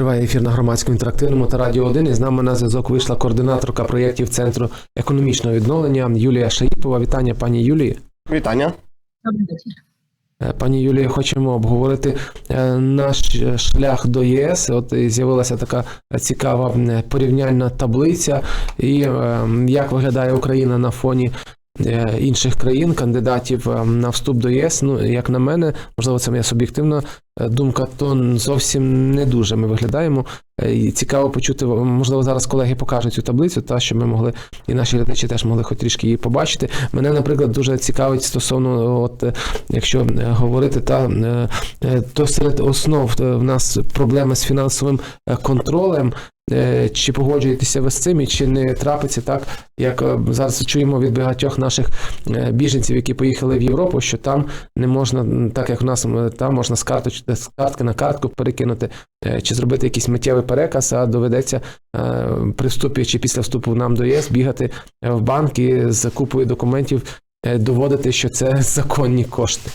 Триває ефір на громадському інтерактивному та радіо 1. І з нами на зв'язок вийшла координаторка проєктів Центру економічного відновлення Юлія Шаїпова. Вітання, пані Юлії. Вітання. Добрий вечір. Е, Пані Юлія, хочемо обговорити е, наш шлях до ЄС. От з'явилася така цікава порівняльна таблиця, і е, як виглядає Україна на фоні. Е, Інших країн, кандидатів е, на вступ до ЄС, ну як на мене, можливо, це моя суб'єктивна е, думка, то зовсім не дуже ми виглядаємо. Е, І цікаво почути, можливо, зараз колеги покажуть цю таблицю, та що ми могли, і наші глядачі теж могли хоч трішки її побачити. Мене, наприклад, дуже цікавить стосовно, от якщо говорити, та то серед основ в нас проблеми з фінансовим контролем. Е, Чи погоджуєтеся ви з цим, і чи не трапиться так, як е, зараз чуємо від багатьох наших е, біженців, які поїхали в Європу, що там не можна, так як в нас там можна з карточки з картки на картку перекинути, чи зробити якийсь миттєвий переказ, а доведеться при вступі чи після вступу нам до ЄС бігати в банки з купою документів, доводити, що це законні кошти.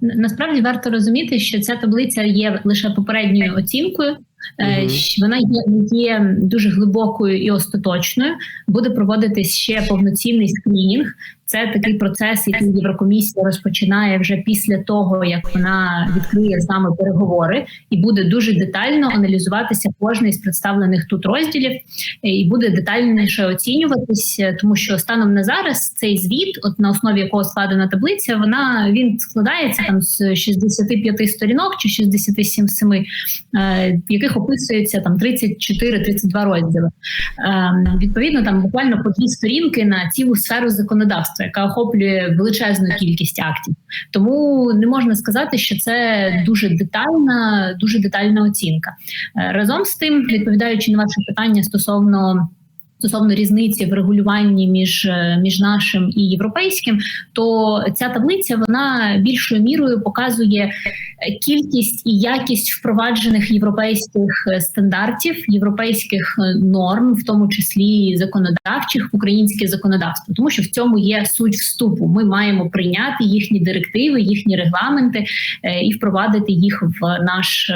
Насправді варто розуміти, що ця таблиця є лише попередньою оцінкою. Мгм. Вона є, є дуже глибокою і остаточною. Буде проводитись ще повноцінний скринінг. Це такий процес, який Єврокомісія розпочинає вже після того, як вона відкриє з нами переговори, і буде дуже детально аналізуватися кожний з представлених тут розділів, е, і буде детальніше оцінюватись, е, тому що станом на зараз цей звіт, от на основі якого складена таблиця, вона він складається там з 65 сторінок чи 67, е, в яких описується там 34-32 розділи. Е, відповідно, там буквально по дві сторінки на цілу сферу законодавства, яка охоплює величезну кількість актів. Тому не можна сказати, що це дуже детальна, дуже детальна оцінка. Е, Разом з тим, відповідаючи на ваше питання стосовно. Стосовно різниці в регулюванні між, е, між нашим і європейським, то ця таблиця вона більшою мірою показує е, кількість і якість впроваджених європейських е, стандартів, європейських норм, в тому числі законодавчих українське законодавство, тому що в цьому є суть вступу. Ми маємо прийняти їхні директиви, їхні регламенти і впровадити їх в наш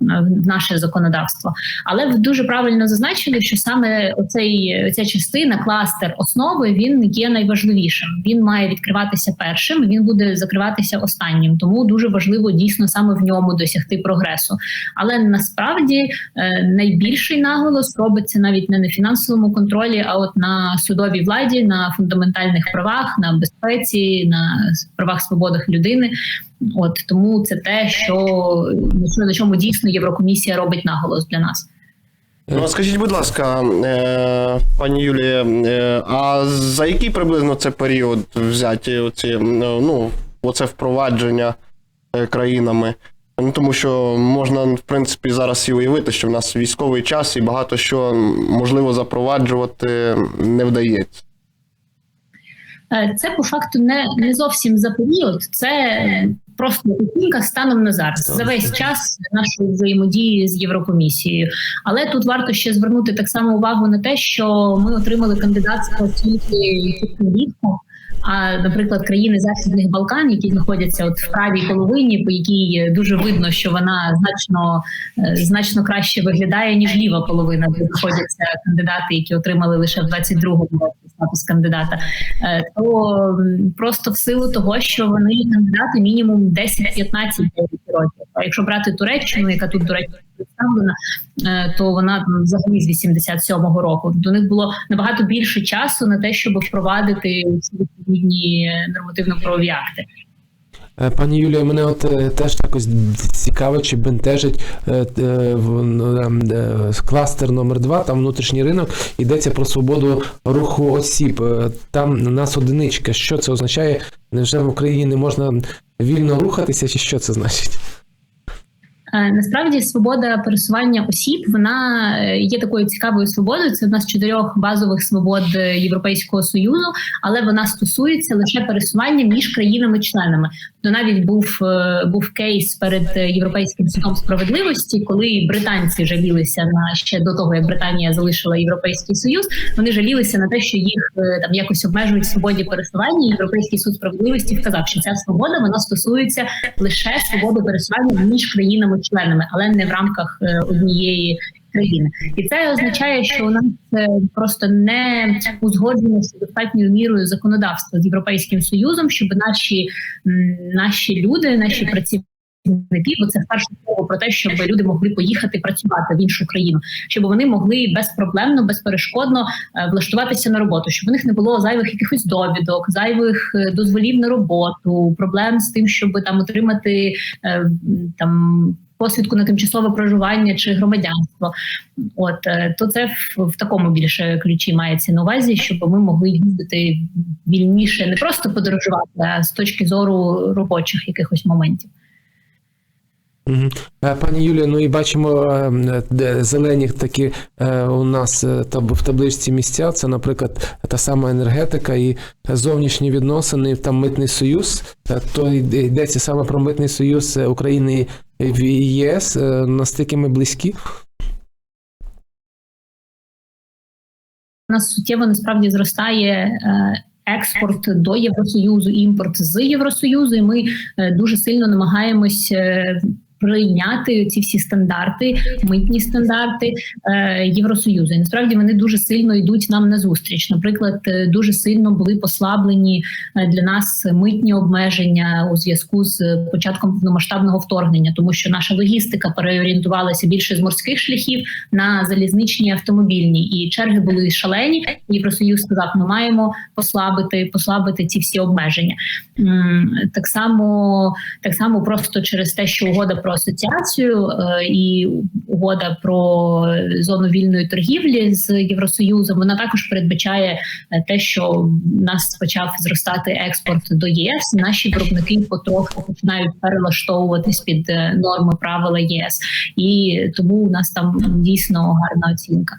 в наше законодавство. Але ви дуже правильно зазначили, що саме оцей ця частина, кластер основи, він є найважливішим. Він має відкриватися першим, він буде закриватися останнім. Тому дуже важливо дійсно саме в ньому досягти прогресу. Але насправді е, найбільший наголос робиться навіть не на фінансовому контролі, а от на судовій владі, на фундаментальних правах, на безпеці, на правах свободах людини. От тому це те, що на чому- дійсно Єврокомісія робить наголос для нас. Ну, скажіть, будь ласка, е, пані Юлія, е, а за який приблизно це період взяті оці, е, ну, оце впровадження країнами? Ну, тому що можна, в принципі, зараз і уявити, що в нас військовий час і багато що можливо запроваджувати не вдається. Це по факту не, не зовсім за період, це просто оцінка станом на зараз за весь час нашої взаємодії з Єврокомісією. Але тут варто ще звернути так само увагу на те, що ми отримали кандидатство тільки влітку. А, наприклад, країни Західних Балкан, які знаходяться от в правій половині, по якій дуже видно, що вона значно е, значно краще виглядає ніж ліва половина, де знаходяться кандидати, які отримали лише в 22-му році статус кандидата. Е, То просто в силу того, що вони кандидати мінімум 10-15 років. А якщо брати Туреччину, яка тут до речі представлена, е, то вона там взагалі з 87-го року. До них було набагато більше часу на те, щоб впровадити ці відповідні нормативно-правові акти. Е, Пані Юлія, мене от е, теж якось цікавить чи бентежить ну, кластер номер 2 там внутрішній ринок, йдеться про свободу руху осіб. Там у нас одиничка. Що це означає? Невже в Україні не можна вільно рухатися, чи що це значить? Е, Насправді свобода пересування осіб вона е, є такою цікавою свободою. Це одна з чотирьох базових свобод е, Європейського союзу, але вона стосується лише пересування між країнами-членами. То навіть був був кейс перед європейським судом справедливості, коли британці жалілися на ще до того, як Британія залишила європейський союз. Вони жалілися на те, що їх там якось обмежують в свободі пересування. Європейський суд справедливості вказав, що ця свобода вона стосується лише свободи пересування між країнами членами, але не в рамках е, однієї країни. І це означає, що у нас е, просто не узгоджено достатньою мірою законодавства з європейським союзом, щоб наші наші люди, наші працівники. Бо це в чергу про те, щоб люди могли поїхати працювати в іншу країну, щоб вони могли безпроблемно, безперешкодно е, влаштуватися на роботу, щоб у них не було зайвих якихось довідок, зайвих е, дозволів на роботу, проблем з тим, щоб там отримати е, там. Посвідку на тимчасове проживання чи громадянство, от то це в, в такому більше ключі мається на увазі, щоб ми могли їздити вільніше, не просто подорожувати, а з точки зору робочих якихось моментів. Е, Пані Юлія, ну і бачимо е, де зелені такі е, у нас в табличці місця. Це, наприклад, та сама енергетика і зовнішні відносини, там митний союз. То йдеться саме про митний союз України в ЄС. Настільки ми близькі. У нас суттєво насправді зростає. Експорт до Євросоюзу, імпорт з Євросоюзу, і ми дуже сильно намагаємось прийняти ці всі стандарти, митні стандарти е, Євросоюзу. І насправді вони дуже сильно йдуть нам на зустріч. Наприклад, е, дуже сильно були послаблені е, для нас митні обмеження у зв'язку з початком повномасштабного вторгнення, тому що наша логістика переорієнтувалася більше з морських шляхів на залізничні автомобільні, і черги були шалені. Євросоюз сказав, ми маємо послабити, послабити ці всі обмеження. Так само, так само, просто через те, що угода про асоціацію е, і угода про зону вільної торгівлі з Євросоюзом, вона також передбачає е, те, що в нас почав зростати експорт до ЄС. Наші виробники потроху починають перелаштовуватись під е, норми правила ЄС, і тому у нас там дійсно гарна оцінка.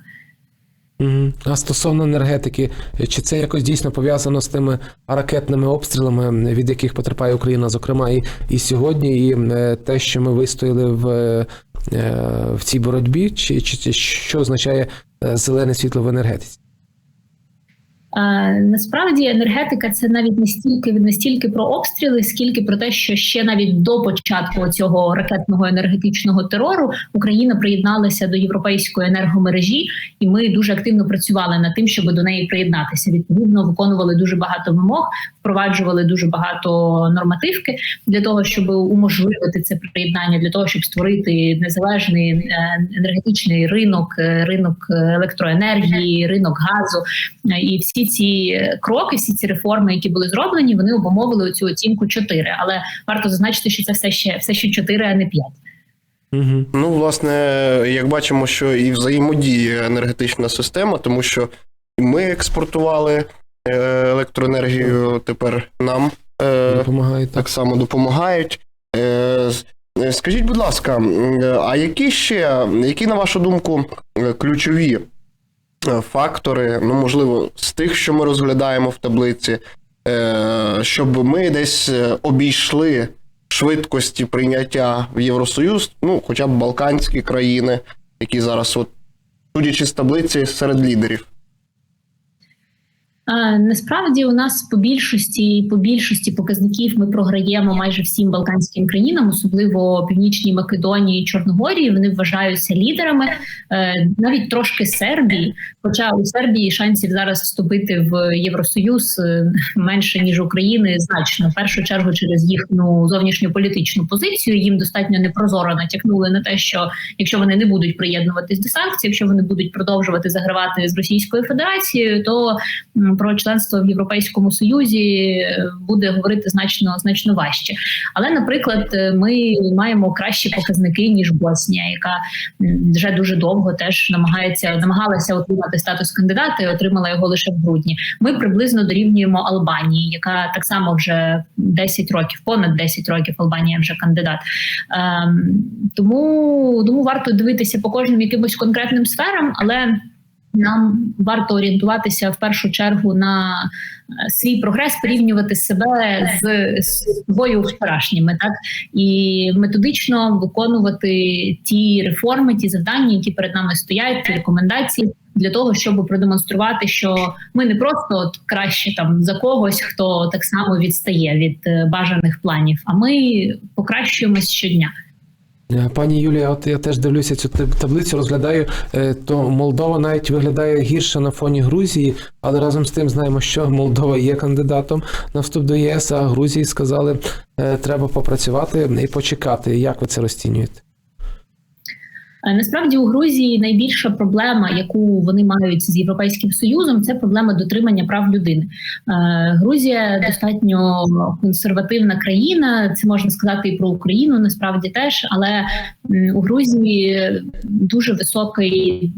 А стосовно енергетики, чи це якось дійсно пов'язано з тими ракетними обстрілами, від яких потерпає Україна, зокрема, і, і сьогодні, і е, те, що ми вистояли в, е, в цій боротьбі, чи, чи, що означає е, зелене світло в енергетиці? Насправді енергетика це навіть не стільки не стільки про обстріли, скільки про те, що ще навіть до початку цього ракетного енергетичного терору Україна приєдналася до європейської енергомережі, і ми дуже активно працювали над тим, щоб до неї приєднатися. Відповідно, виконували дуже багато вимог, впроваджували дуже багато нормативки для того, щоб уможливити це приєднання, для того, щоб створити незалежний е, енергетичний ринок, е, ринок електроенергії, ринок газу. Е, І всі ці кроки, всі ці реформи, які були зроблені, вони обумовили цю оцінку 4. Але варто зазначити, що це все ще все ще 4, а не 5. Угу. Ну, власне, як бачимо, що і взаємодіє енергетична система, тому що ми експортували е, електроенергію, тепер нам е, Допомагає так. так само допомагають. Е, Скажіть, будь ласка, а які ще, які, на вашу думку, ключові фактори, ну, можливо, з тих, що ми розглядаємо в таблиці, е, щоб ми десь е, обійшли швидкості прийняття в Євросоюз, ну, хоча б Балканські країни, які зараз, от, судячи з таблиці, серед лідерів. Насправді у нас по більшості по більшості показників ми програємо майже всім балканським країнам, особливо Північній Македонії і Чорногорії. Вони вважаються лідерами, Е, навіть трошки Сербії. Хоча у Сербії шансів зараз вступити в Євросоюз е, менше ніж України, значно в першу чергу через їхню зовнішньополітичну позицію. Їм достатньо непрозоро натякнули на те, що якщо вони не будуть приєднуватись до санкцій, якщо вони будуть продовжувати загравати з Російською Федерацією, то про членство в Європейському Союзі е, буде говорити значно значно важче. Але, наприклад, е, ми маємо кращі показники ніж Боснія, яка вже дуже довго теж намагається намагалася отримати статус кандидата і отримала його лише в грудні. Ми приблизно дорівнюємо Албанії, яка так само вже 10 років, понад 10 років Албанія вже кандидат. Ем, тому, тому варто дивитися по кожним якимось конкретним сферам, але. Нам варто орієнтуватися в першу чергу на е, свій прогрес, порівнювати себе з, з собою вчорашніми, так і методично виконувати ті реформи, ті завдання, які перед нами стоять, ті рекомендації для того, щоб продемонструвати, що ми не просто от краще там за когось, хто так само відстає від е, бажаних планів, а ми покращуємось щодня. Е, Пані Юлія, от я теж дивлюся цю таблицю, розглядаю, е, то Молдова навіть виглядає гірше на фоні Грузії, але разом з тим знаємо, що Молдова є кандидатом на вступ до ЄС, а Грузії сказали, е, треба попрацювати і почекати. Як ви це розцінюєте? Е, Насправді у Грузії найбільша проблема, яку вони мають з європейським союзом, це проблема дотримання прав людини. Е, Грузія достатньо консервативна країна. Це можна сказати і про Україну, насправді теж, але у Грузії дуже високий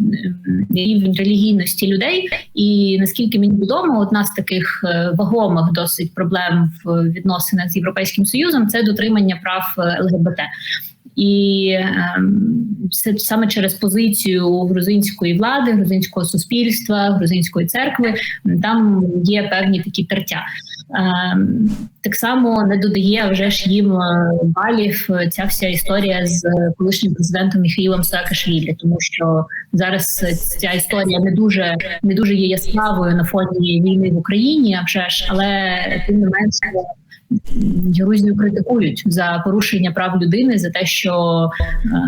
рівень релігійності людей. І наскільки мені відомо, одна з таких е, вагомих досить проблем в відносинах з європейським союзом це дотримання прав ЛГБТ. І ем, це саме через позицію грузинської влади, грузинського суспільства, грузинської церкви там є певні такі тертя. Ем, так само не додає вже ж їм е, балів е, ця вся історія з колишнім президентом Міхаїлом Саакашвілі, тому що зараз ця історія не дуже не дуже є яскравою на фоні війни в Україні, а вже ж, але тим не менше. Грузію критикують за порушення прав людини за те, що е,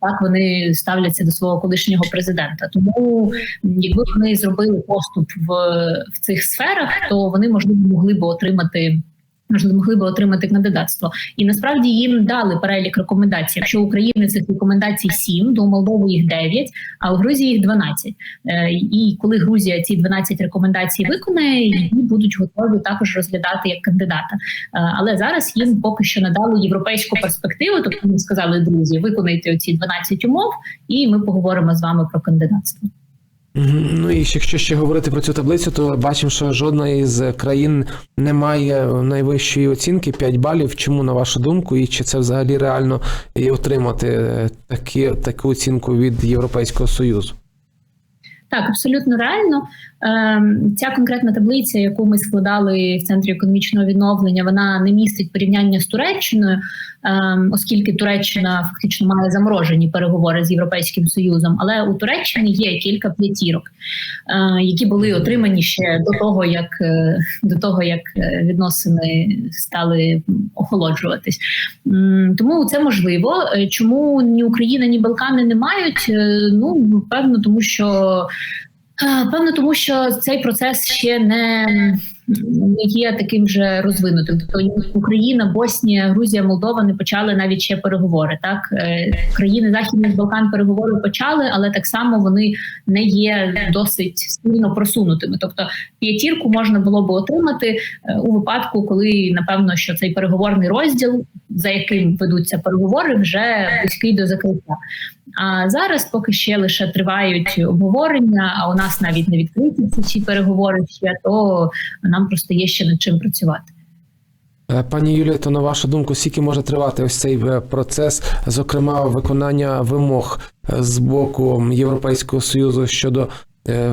так вони ставляться до свого колишнього президента. Тому якби вони зробили поступ в, в цих сферах, то вони можливо могли би отримати. Можливо, могли би отримати кандидатство, і насправді їм дали перелік рекомендацій. Якщо України цих рекомендацій 7, то у Молдови їх 9, а у Грузії їх 12. Е, І коли Грузія ці 12 рекомендацій виконає, її будуть готові також розглядати як кандидата. Е, Але зараз їм поки що надали європейську перспективу. Тобто вони сказали, друзі, виконайте оці 12 умов, і ми поговоримо з вами про кандидатство. Ну і якщо ще говорити про цю таблицю, то бачимо, що жодна із країн не має найвищої оцінки 5 балів. Чому на вашу думку, і чи це взагалі реально і отримати е, такі, таку оцінку від Європейського Союзу? Так, абсолютно реально. Ем, Ця конкретна таблиця, яку ми складали в центрі економічного відновлення, вона не містить порівняння з Туреччиною, ем, оскільки Туреччина фактично має заморожені переговори з Європейським Союзом. Але у Туреччини є кілька п'ятірок, е, які були отримані ще до того, як е, до того, як е, відносини стали охолоджуватись. Тому це можливо. Чому ні Україна, ні Балкани не мають? Ну певно, тому що. Певно, тому що цей процес ще не, не є таким же розвинутим. Тобто Україна, Боснія, Грузія, Молдова не почали навіть ще переговори. Так Е, країни Західних Балкан переговори почали, але так само вони не є досить сильно просунутими. Тобто п'ятірку можна було би отримати е, у випадку, коли напевно що цей переговорний розділ, за яким ведуться переговори, вже близький до закриття. А зараз поки ще лише тривають обговорення, а у нас навіть не відкриті ці переговори ще, то нам просто є ще над чим працювати. Е, Пані Юлія, то на вашу думку, скільки може тривати ось цей е, процес, зокрема виконання вимог е, з боку Європейського Союзу щодо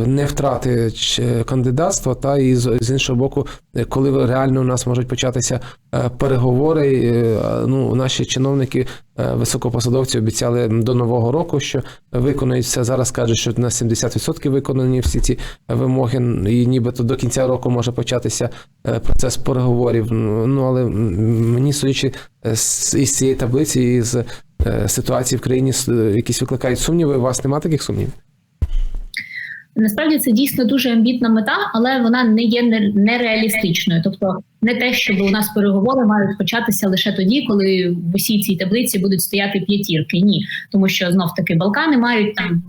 не втрати ч- кандидатства, та і з з іншого боку, е, коли реально у нас можуть початися е, переговори. е, Ну, наші чиновники, е, високопосадовці обіцяли до нового року, що виконують все. Зараз кажуть, що на 70% виконані всі ці вимоги, і нібито до кінця року може початися е, процес переговорів. Ну але мені судячи е, з із цієї таблиці, із е, ситуації в країні е, якісь викликають сумніви. У вас немає таких сумнівів? Насправді це дійсно дуже амбітна мета, але вона не є не- нереалістичною. Тобто, не те, щоб у нас переговори мають початися лише тоді, коли в усій цій таблиці будуть стояти п'ятірки. Ні, тому що знов таки Балкани мають там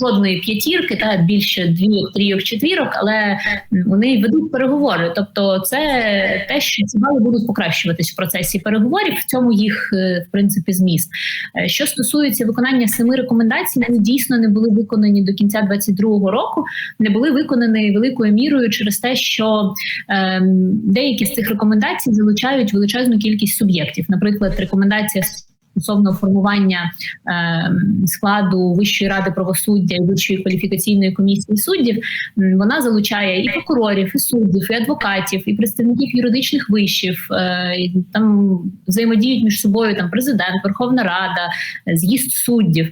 жодної п'ятірки, та більше двійок, трійок, четвірок, але вони ведуть переговори. Тобто, це те, що ці бали будуть покращуватись в процесі переговорів. В цьому їх е, в принципі зміст. Е, Що стосується виконання семи рекомендацій, вони дійсно не були виконані до кінця 2022 року, не були виконані великою мірою через те, що ем, деякі з цих рекомендацій залучають величезну кількість суб'єктів. Наприклад, рекомендація стосовно формування ем, складу Вищої ради правосуддя і Вищої кваліфікаційної комісії суддів, вона залучає і прокурорів, і суддів, і адвокатів, і представників юридичних вишів. Е, Там взаємодіють між собою там президент, Верховна Рада, е, з'їзд суддів.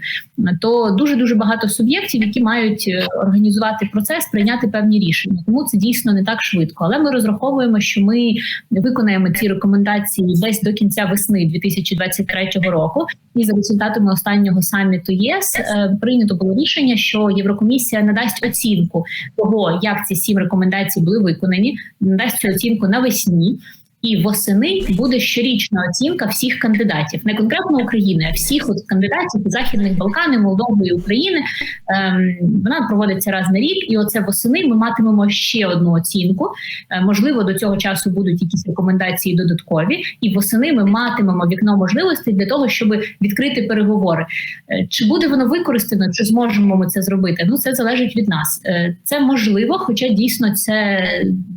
То дуже дуже багато суб'єктів, які мають е, організувати процес, прийняти певні рішення. Тому це дійсно не так швидко. Але ми розраховуємо, що ми виконаємо ці рекомендації десь до кінця весни 2023 року. І за результатами останнього саміту ЄС е, прийнято було рішення, що Єврокомісія надасть оцінку того, як ці сім рекомендацій були виконані, надасть цю оцінку навесні. І восени буде щорічна оцінка всіх кандидатів, не конкретно України, а всіх от кандидатів західних Балканів, Молдови і України. Ем, вона проводиться раз на рік, і оце восени ми матимемо ще одну оцінку. Е, можливо, до цього часу будуть якісь рекомендації додаткові, і восени ми матимемо вікно можливостей для того, щоб відкрити переговори. Е, Чи буде воно використано, чи зможемо ми це зробити? Ну це залежить від нас. Е, Це можливо, хоча дійсно це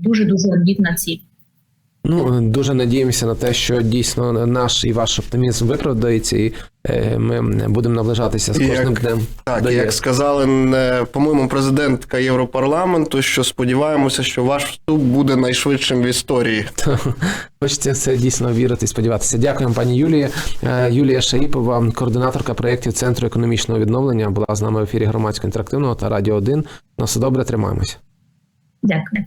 дуже дуже амбітна ціль. Ну, дуже надіємося на те, що дійсно наш і ваш оптимізм виправдається, і е, ми будемо наближатися з кожним як- днем. Так, до як сказали, е, по-моєму, президентка Європарламенту, що сподіваємося, що ваш вступ буде найшвидшим в історії. Хочеться це дійсно вірити і сподіватися. Дякуємо, пані Юлії. Е, Юлія Шаїпова, координаторка проєктів Центру економічного відновлення, була з нами в ефірі громадського інтерактивного та радіо 1. На все добре, тримаємося. Дякую.